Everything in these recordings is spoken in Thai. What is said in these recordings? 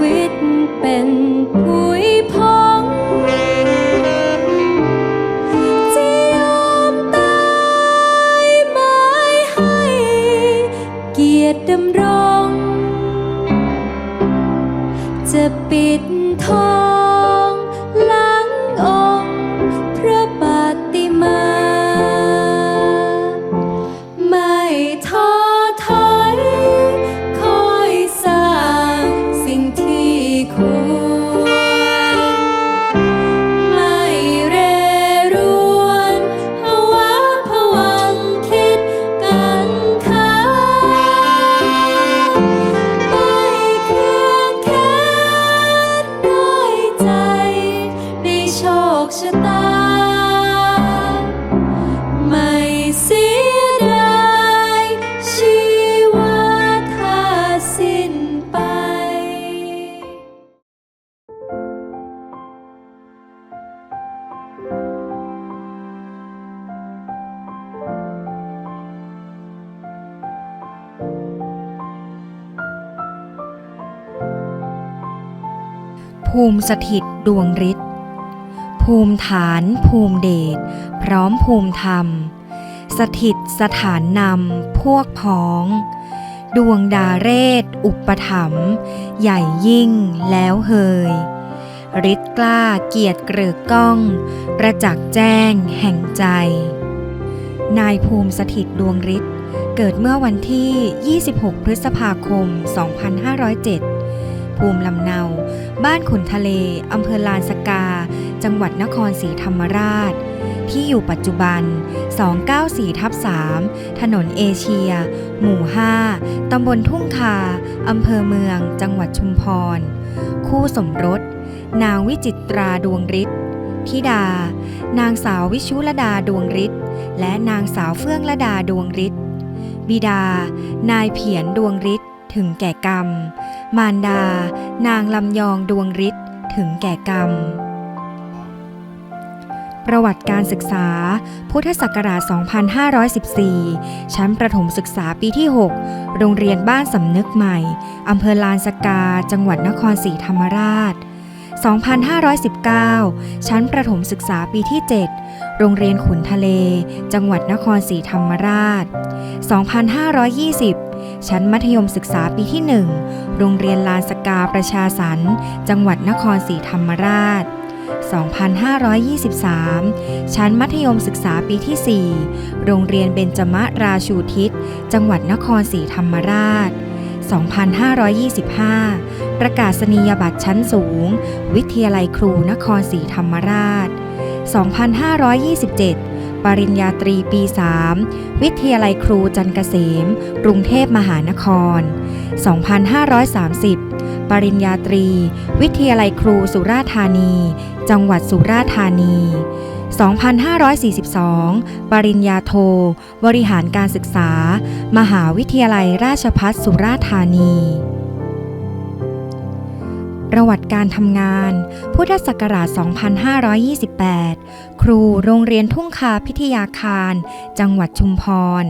วิตเป็น มิสถิตดวงฤทธิ์ภูมิฐานภูมิเดชพร้อมภูมิธรรม สถิตสถานนำพวกพ้อง ดวงดาเรศ อุปถัมภ์ใหญ่ยิ่งแล้วเฮยฤทธิ์กล้าเกียรติเกริกก้อง ประจักษ์แจ้งแห่งใจ นายภูมิสถิตดวงฤทธิ์เกิดเมื่อวันที่ 26 พฤษภาคม 2507 ภูมิลำเนา บ้านขุนทะเล อำเภอลานสกา จังหวัดนครศรีธรรมราช ที่อยู่ปัจจุบัน 294ทับ3ถนนเอเชีย หมู่ 5 ตำบลทุ่งคา อำเภอเมือง จังหวัดชุมพร คู่สมรส นางวิจิตราดวงฤทธิ์ธิดา นางสาววิชุลดาดวงฤทธิ์ และนางสาวเฟื่องละดาดวงฤทธิ์ บิดา นายเพียรดวงฤทธิ์ถึงแก่กรรม มารดา นางลำยองดวงฤทธิ์ถึงแก่กรรม ประวัติการศึกษา พุทธศักราช 2514 ชั้นประถมศึกษาปีที่ 6 โรงเรียนบ้านสำนึกใหม่ อำเภอลานสกา จังหวัดนครศรีธรรมราช2519 ชั้นประถมศึกษาปีที่ 7 โรงเรียนขุนทะเล จังหวัดนครศรีธรรมราช 2520 ชั้นมัธยมศึกษาปีที่ 1 โรงเรียนลานสกาประชาสรรจังหวัดนครศรีธรรมราช 2523 ชั้นมัธยมศึกษาปีที่ 4 โรงเรียนเบญจมราชูทิศ จังหวัดนครศรีธรรมราช 2525 ประกาศนียบัตรชั้นสูง วิทยาลัยครูนครศรีธรรมราช 2527 ปริญญาตรีปี 3 วิทยาลัยครูจันเกษม กรุงเทพมหานคร 2530 ปริญญาตรี วิทยาลัยครูสุราธานี จังหวัดสุราธานี 2542 ปริญญาโท บริหารการศึกษา มหาวิทยาลัยราชภัฏสุราธานี ประวัติการทำงาน พุทธศักราช 2528 ครูโรงเรียนทุ่งคาพิทยาคาร จังหวัดชุมพร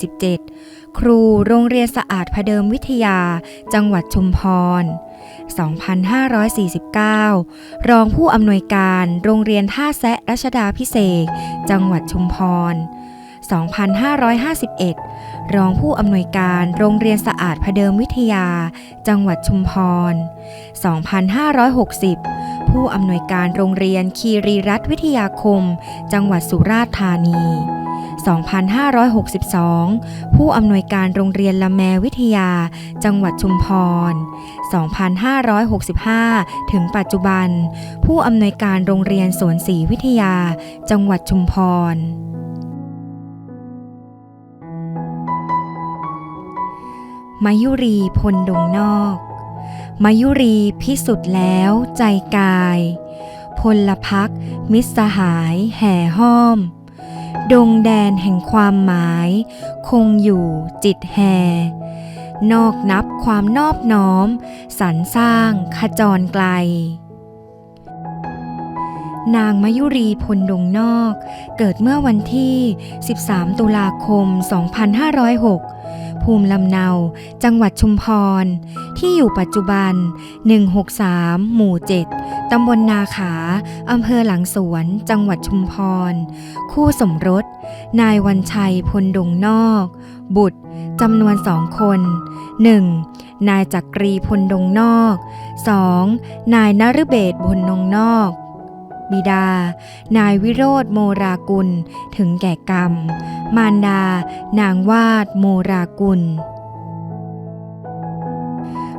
2547 ครูโรงเรียนสะอาดพเดิมวิทยา จังหวัดชุมพร 2549 รองผู้อำนวยการโรงเรียนท่าแซะรัชดาพิเศษ จังหวัดชุมพร 2551 รองผู้อำนวยการโรงเรียนสะอาดพเดิมวิทยา จังหวัดชุมพร 2560 ผู้อำนวยการโรงเรียนคีรีรัฐวิทยาคม จังหวัดสุราษฎร์ธานี 2562 ผู้อำนวยการโรงเรียนละแมวิทยา จังหวัดชุมพร 2565 ถึงปัจจุบัน ผู้อำนวยการโรงเรียนสวนศรีวิทยา จังหวัดชุมพร มายุรีพลดงนอกมายุรีพิสุทธิ์แล้วใจกาย พลพักมิสหายแห่ห้อม ดงแดนแห่งความหมาย คงอยู่จิตแห่ นอกนับความนอบน้อม สรรสร้างขจรไกล นางมายุรีพลดงนอก เกิดเมื่อวันที่ 13 ตุลาคม 2506 ภูมิลำเนา จังหวัดชุมพร ที่อยู่ปัจจุบัน 163 หมู่ 7 ตำบลนาขา อำเภอหลังสวน จังหวัดชุมพร คู่สมรส นายวันชัยพลดงนอก บุตรจำนวนสองคน 1. นายจักรีพลดงนอก 2. นายนฤเบศพลดงนอก บิดา นายวิโรธโมรากุล ถึงแก่กรรม มารดา นางวาด โมรากุล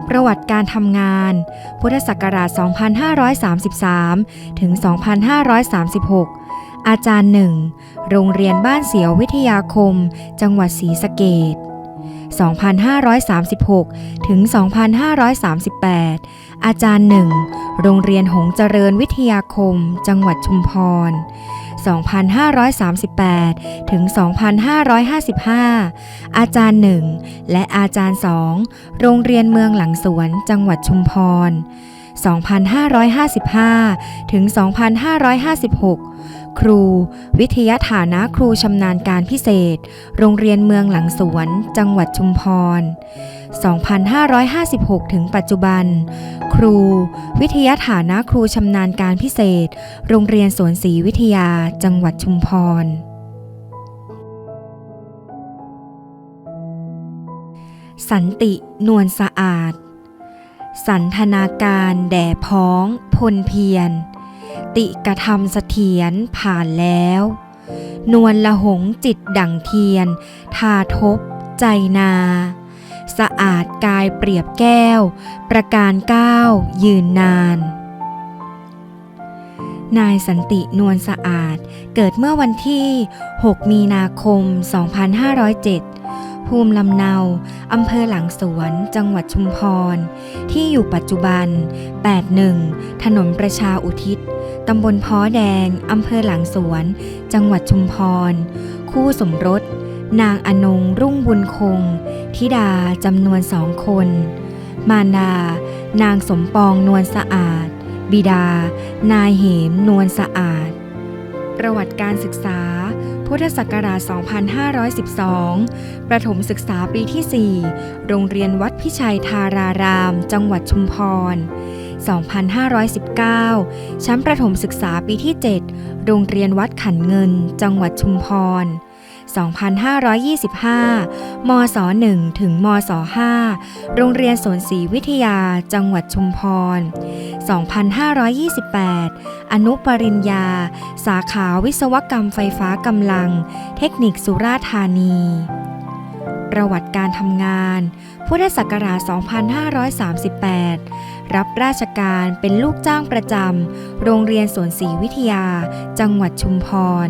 ประวัติการทำงาน พุทธศักราช 2533 ถึง 2536 อาจารย์หนึ่ง โรงเรียนบ้านเสียววิทยาคม จังหวัดศรีสะเกด2536 ถึง 2538 อาจารย์หนึ่ง โรงเรียนหงเจริญวิทยาคม จังหวัดชุมพร 2538 ถึง 2555 อาจารย์หนึ่งและอาจารย์สอง โรงเรียนเมืองหลังสวน จังหวัดชุมพร 2555 ถึง 2556 ครู วิทยาฐานะครูชำนาญการพิเศษ โรงเรียนเมืองหลังสวน จังหวัดชุมพร 2556 ถึงปัจจุบัน ครู วิทยาฐานะครูชำนาญการพิเศษ โรงเรียนสวนศรีวิทยา จังหวัดชุมพรสันตินวลสะอาด สันทนาการแด่พ้อง พลเพียร ติกระทำเสถียรผ่านแล้ว นวลละหงจิตดั่งเทียน ทาทบ ใจนา สะอาดกายเปรียบแก้ว ประการก้าวยืนนาน นายสันตินวลสะอาดเกิดเมื่อวันที่ 6 มีนาคม 2507ภูมิลำเนา อำเภอหลังสวน จังหวัดชุมพร ที่อยู่ปัจจุบัน 81 ถนนประชาอุทิศ ตำบลพ้อแดง อำเภอหลังสวน จังหวัดชุมพร คู่สมรส นางอนงรุ่งบุญคง ธิดาจำนวนสองคน มารดา นางสมปองนวลสะอาด บิดา นายเหมนวลสะอาด ประวัติการศึกษา พุทธศักราช 2512 ประถมศึกษาปีที่ 4 โรงเรียนวัดพิชัยทาราราม จังหวัดชุมพร 2519 ชั้นประถมศึกษาปีที่ 7 โรงเรียนวัดขันเงิน จังหวัดชุมพร 2525 มศ1ถึงมศ5โรงเรียนสวนศรีวิทยา จังหวัดชุมพร 2528 อนุปริญญา สาขาวิศวกรรมไฟฟ้ากำลัง เทคนิคสุราธานี ประวัติการทำงาน พุทธศักราช 2538 รับราชการเป็นลูกจ้างประจำ โรงเรียนสวนศรีวิทยา จังหวัดชุมพร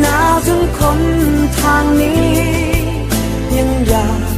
หนาวจนคนทางนี้ ยังอยาก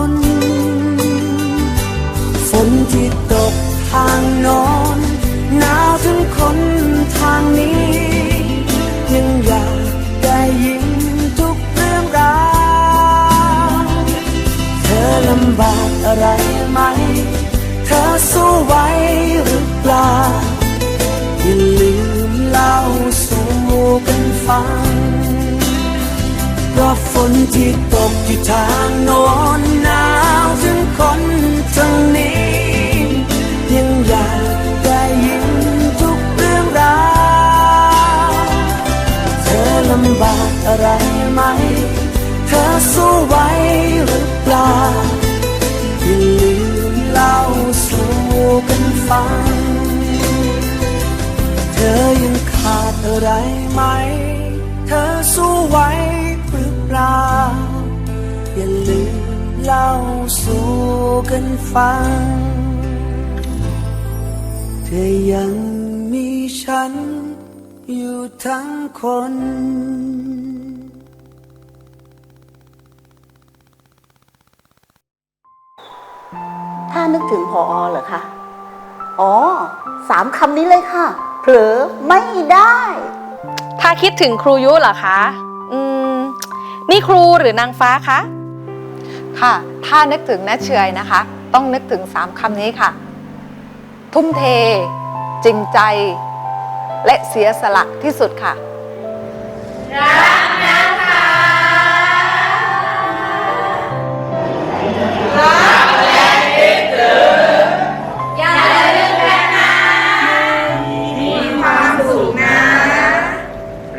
น ฟังเพราะฝนที่ตกที่ทางโน้นหนาวถึงคนทางนี้ ยังอยากได้ยินทุกเรื่องราวเธอลำบากอะไรไหม เธอสู้ไหวหรือเปล่าอย่าลืมเล่าสู่กันฟัง เธอยังขาดอะไรไหม สู่กันฟัง เธอยังมีฉันอยู่ทั้งคนถ้านึกถึงพอเหรอคะ อ๋อ สามคำนี้เลยค่ะ เผลอไม่ได้ ถ้าคิดถึงครูยุเหรอคะ อืม นี่ครูหรือนางฟ้าคะ ค่ะ ถ้านึกถึงน้าเชยนะคะ ต้องนึกถึงสามคำนี้ค่ะ ทุ่มเท จริงใจ และเสียสละที่สุดค่ะ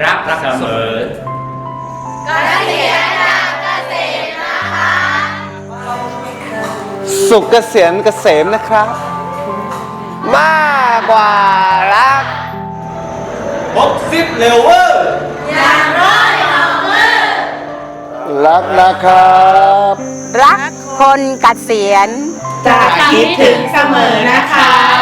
รักรักเสมอ สุขเกษียณเกษมนะครับ มากกว่ารักพบซิปเร็วเวอร์รักนะครับ รักคนเกษียณจะคิดถึงเสมอนะคะ